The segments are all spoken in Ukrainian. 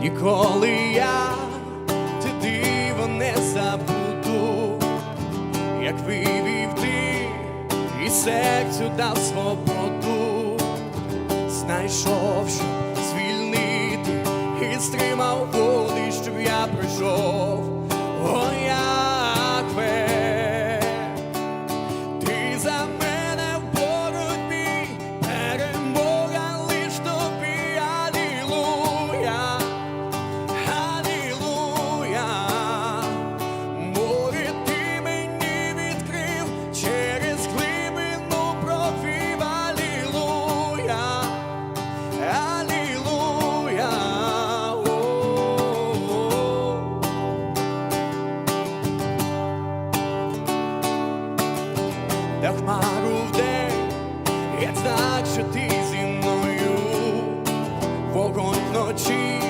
ніколи я те диво не забуду, як вивів ти і секцію дав свободу, знайшов, щоб звільнити і стримав води, щоб я пройшов. О, я пару в день, як значить ти зі мною, вогонь вночі,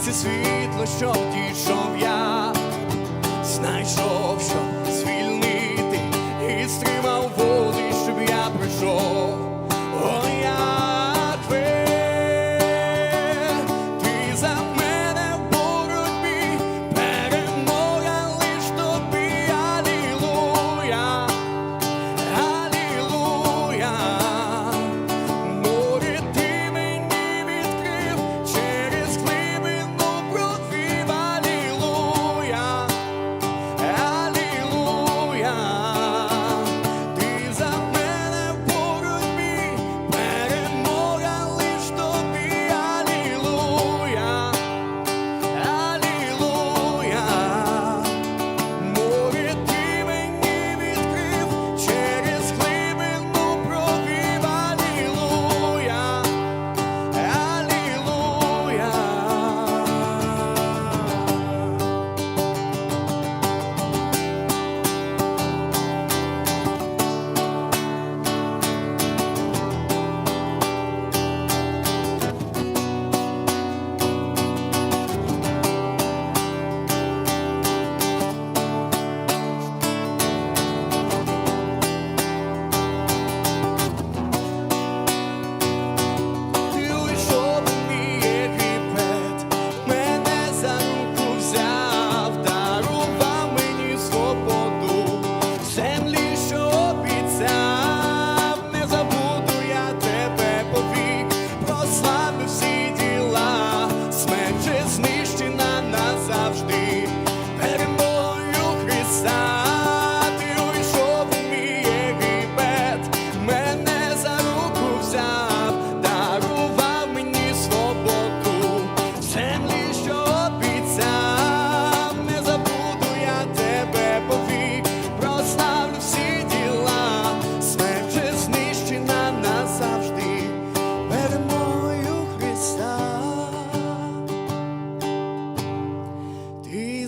це світло, що дійшов я, знайшов, що.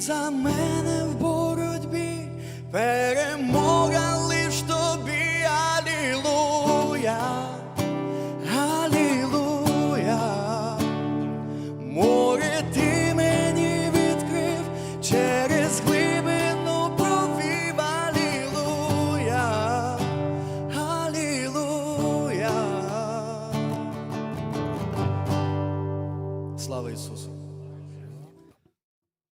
за мене в боротьбі, перемога лиш тобі, алілуя, алілуя, море ти мені відкрив через глибину провів, алілуя, алілуя. Слава Ісусу!